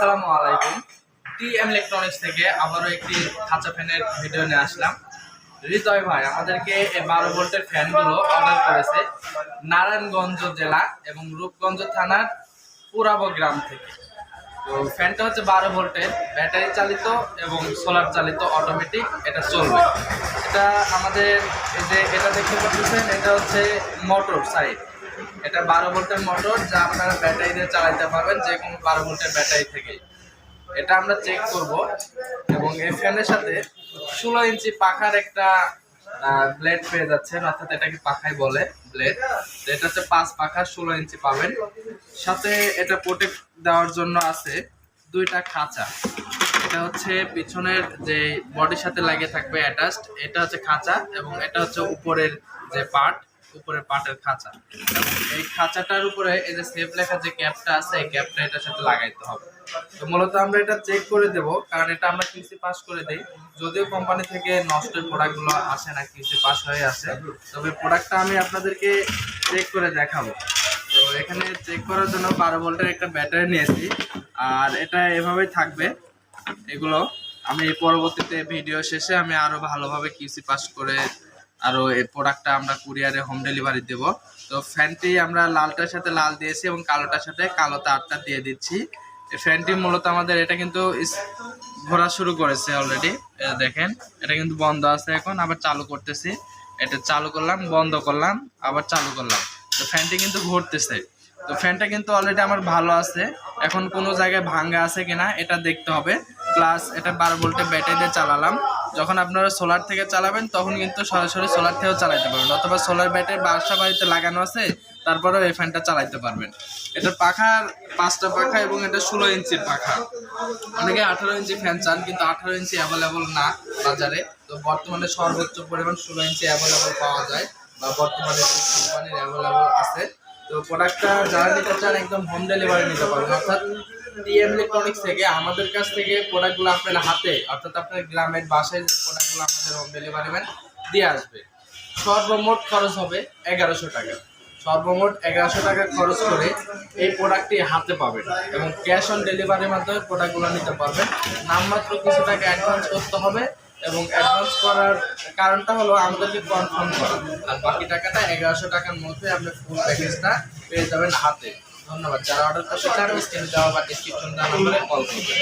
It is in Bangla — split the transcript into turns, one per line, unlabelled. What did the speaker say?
আসসালামু আলাইকুম। টি এম ইলেকট্রনিক্স থেকে আবারও একটি খাঁচা ফ্যানের ভিডিও নিয়ে আসলাম। হৃদয় ভাই, আমাদেরকে এই বারো ভোল্টের ফ্যানগুলো অর্ডার করেছে নারায়ণগঞ্জ জেলা এবং রূপগঞ্জ থানার পুরাব গ্রাম থেকে। তো ফ্যানটা হচ্ছে বারো ভোল্টের, ব্যাটারি চালিত এবং সোলার চালিত অটোমেটিক, এটা চলবে। এটা আমাদের, এই যে এটা দেখতে পাচ্ছেন, এটা হচ্ছে মোটর সাইড। এটা বারো ভোল্টের মোটর যা আপনারা ব্যাটারি দিয়ে চালাতে পারবেন যে কোনো বারো ভোল্টের ব্যাটারি থেকে। এটা আমরা চেক করব এবং এই ফ্যানের সাথে ষোলো ইঞ্চি পাখার একটা ব্লেড পেয়ে যাচ্ছেন। অর্থাৎ এটাকে পাখাই বলে? ব্লেড এটা হচ্ছে পাঁচ পাখা, ষোলো ইঞ্চি পাবেন। সাথে এটা প্রোটেক্ট দেওয়ার জন্য আছে দুইটা খাঁচা। এটা হচ্ছে পিছনের যে বডির সাথে লাগিয়ে থাকবে অ্যাটাচড এটা হচ্ছে খাঁচা এবং এটা হচ্ছে উপরের যে পার্ট উপরের পাটের খাঁচা। এই খাঁচাটার উপরে এই যে সেফ লেখা যে ক্যাপটা আছে, এই ক্যাপটা এটার সাথে লাগাইতে হবে। তো মূলত আমরা এটা চেক করে দেব, কারণ এটা আমরা কিউসি পাস করে দেই। যদিও কোম্পানি থেকে নষ্টের প্রোডাক্টগুলো আসে না, কিউসি পাস হয়ে আসে। তবে প্রোডাক্টটা আমি আপনাদেরকে চেক করে দেখাবো। তো এখানে চেক করার জন্য বারো ভোল্টের একটা ব্যাটারি নিয়েছি, আর এটা এভাবেই থাকবে। এগুলো আমি পরবর্তীতে ভিডিও শেষে আমি আরও ভালোভাবে কিউসি পাস করে আরও এই প্রোডাক্টটা আমরা কুরিয়ারে হোম ডেলিভারি দেব। তো ফ্যানটি আমরা লালটার সাথে লাল দিয়েছি এবং কালোটার সাথে কালো তারটা দিয়ে দিচ্ছি। ফ্যানটি মূলত আমাদের এটা কিন্তু ঘোরা শুরু করেছে অলরেডি দেখেন, এটা কিন্তু বন্ধ আছে এখন, আবার চালু করতেছি। এটা চালু করলাম, বন্ধ করলাম, আবার চালু করলাম। তো ফ্যানটি কিন্তু ঘুরতেছে। তো ফ্যানটা কিন্তু অলরেডি আমার ভালো আছে। এখন কোনো জায়গায় ভাঙ্গা আছে কিনা, এটা দেখতে হবে। প্লাস এটা বারো ব্যাটারি দিয়ে চালালাম। যখন আপনারা সোলার থেকে চালাবেন, তখন কিন্তু সরাসরি সোলার থেকেও চালাতে পারবেন। অথবা সোলার ব্যাটারি বাসা বাড়িতে লাগানো আছে, তারপরেও এই ফ্যানটা চালাতে পারবেন। এটার পাখার পাঁচটা পাখা এবং এটা ষোলো ইঞ্চির পাখা। অনেকে আঠারো ইঞ্চি ফ্যান চান, কিন্তু আঠারো ইঞ্চি অ্যাভেলেবল না বাজারে। তো বর্তমানে সর্বোচ্চ পরিমাণ ষোলো ইঞ্চি অ্যাভেলেবল পাওয়া যায়, বা বর্তমানে কোম্পানির অ্যাভেলেবল আছে। তো প্রোডাক্টটা যারা নিতে চান, একদম হোম ডেলিভারি নিতে পারবেন। অর্থাৎ টিএম ইলেকট্রনিক্স থেকে আমাদের কাছ থেকে প্রোডাক্টগুলো আপনার হাতে, অর্থাৎ আপনার গ্রামের বাসায় যে প্রোডাক্টগুলো আমাদের হোম ডেলিভারি দিয়ে আসবে, সর্বমোট খরচ হবে এগারোশো টাকা। সর্বমোট এগারোশো টাকা খরচ করে এই প্রোডাক্টটি হাতে পাবেন এবং ক্যাশ অন ডেলিভারির মাধ্যমে প্রোডাক্টগুলো নিতে পারবেন। নামমাত্র কিছু টাকা অ্যাডভান্স করতে হবে এবং অ্যাডভান্স করার কারণটা হলো আমাদেরকে কনফার্ম করা। আর বাকি টাকাটা এগারোশো টাকার মধ্যে আপনি ফুল প্যাকেজটা পেয়ে যাবেন হাতে। ধন্যবাদ। যারা অর্ডার করতে চান স্ক্রিনে দেওয়া বা ডিসক্রিপশন দেওয়া নম্বরে কল করবেন